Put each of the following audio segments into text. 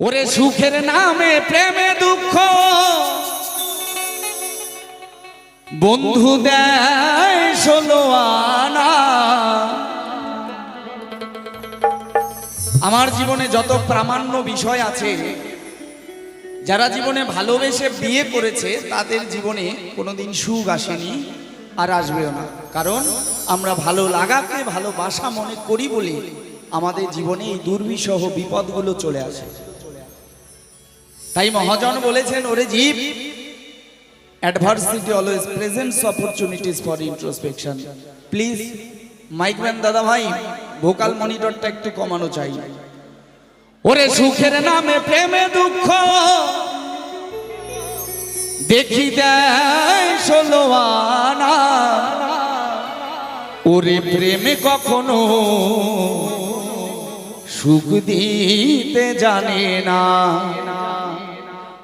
ওরে সুখের নামে, প্রেমে দুঃখ। বন্ধু দেয় ষোলো আনা। আমার জীবনে যত প্রামাণ্য বিষয় আছে, যারা জীবনে ভালোবেসে বিয়ে করেছে, তাদের জীবনে কোনোদিন সুখ আসেনি আর আসবেও না। কারণ আমরা ভালো লাগাকে ভালোবাসা মনে করি বলে আমাদের জীবনে এই দুর্বিষহ বিপদগুলো চলে আসে। তাই মহাজন বলেছেন, ওরে জীব adversity always presents opportunities for introspection please mic mic man দাদা ভাই ভোকাল মনিটরটা একটু কমানো চাই। ওরে সুখের নামে প্রেমে দুঃখ, দেখি দেয় ষোলো ওরে প্রেমে কখনো সুখ দিতে জানে না।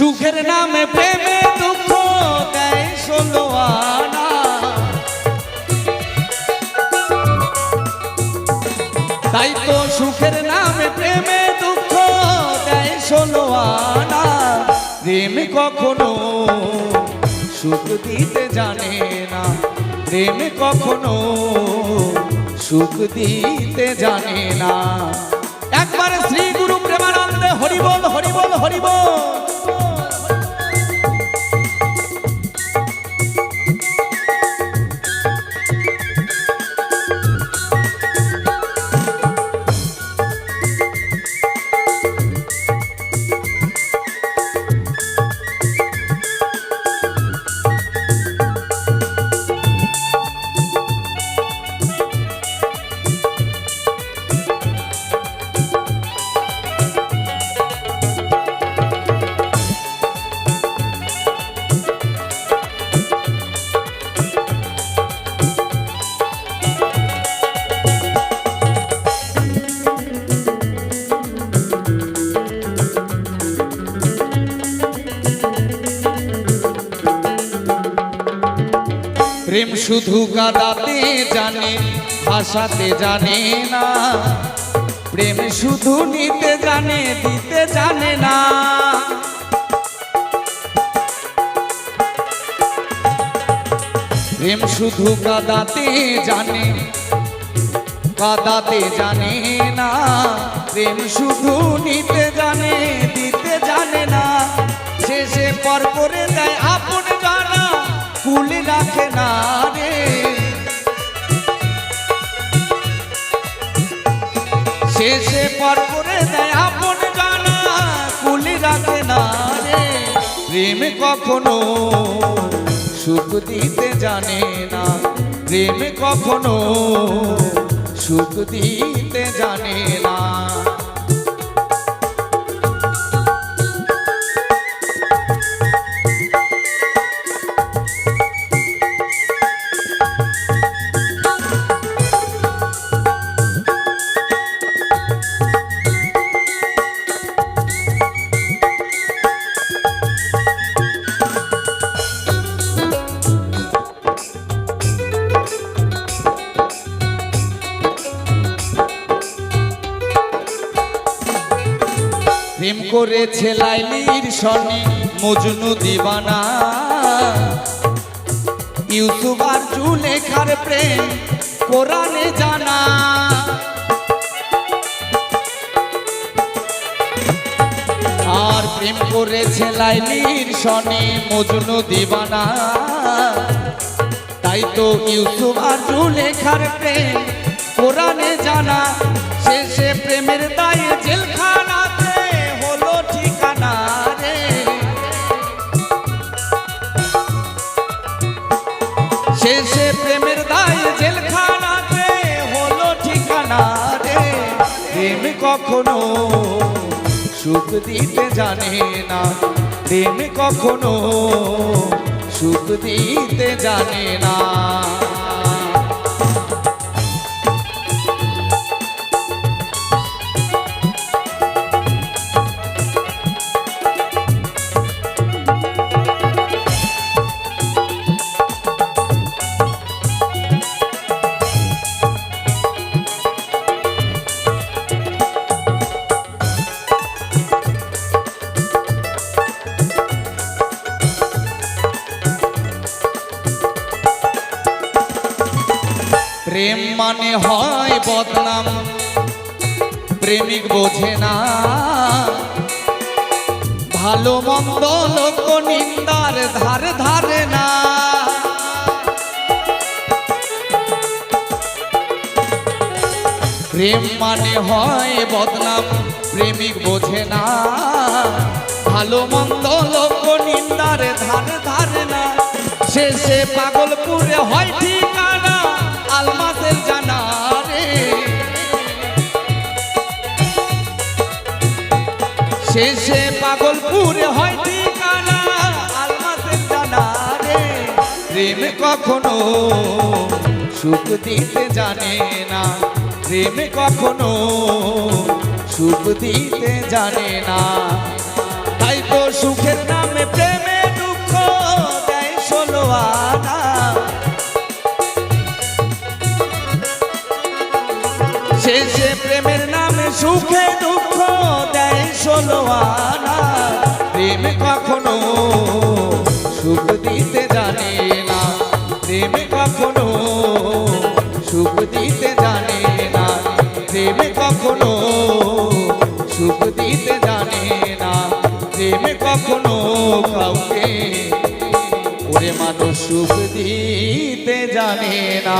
সুখের নামে প্রেমে দুঃখ দেয় ষোলো তাই তো সুখের নামে প্রেমে দুঃখ দেয় ষোলো প্রেম কখনো সুখ দিতে জানে না। প্রেম কখনো সুখ দিতে জানে না। একবার শ্রী গুরু প্রেমানন্দে হরিবল হরিবল প্রেম শুধু কাদাতে জানে ভাসাতে জানে না। প্রেম শুধু নিতে জানে, দিতে জানে না। প্রেম শুধু কাদাতে জানে কাদাতে জানে না। প্রেম শুধু নিতে জানে, দিতে জানে না। শেষে পর করে দেয় আপন জানা রাখে না রে। শেষে পর করে দেয় আপন জানা কুল রাখে না রে। প্রেম কখনো সুখ দিতে জানে না। প্রেম কখনো সুখ দিতে জানে করেছে লাইলির সনে মজনু দিবানা। ইউসুফ আর জুলেখার প্রেম কোরআনে জানা। আর প্রেম করেছে লাইলির সনে মজনু দিবানা। তাই তো ইউসুফ আর জুলেখার প্রেম শেষে প্রেমের দায় জেলখানাতে হলো ঠিকানা রে। প্রেম কখনো সুখ দিতে জানে না। প্রেম কখনো সুখ দিতে জানে না। প্রেম মানে হয় বদনাম। প্রেমিক বোঝে না। ভালো মন্দ লোক নিন্দার ধার ধারে না। প্রেম মানে হয় বদনাম, প্রেমিক বোঝে না। ভালো মন্দ লোক নিন্দার ধার ধারে না। শেষে পাগলপুরে হয় ঠিকানা শেষে পাগলপুরে হয় ঠিকানা জানা রে প্রেম কখনো সুখ দিতে জানে না। প্রেম কখনো সুখ দিতে জানে না। তাই তো সুখের নামে প্রেমে দুঃখ দেয় ষোলো আনা। শেষে প্রেমের নামে সুখে আনা, প্রেম কখনো সুখ দিতে জানে না। প্রেম কখনো সুখ দিতে জানে না। প্রেম কখনো সুখ দিতে জানে না। প্রেম কখনো কাউকে সুখ দিতে জানে না।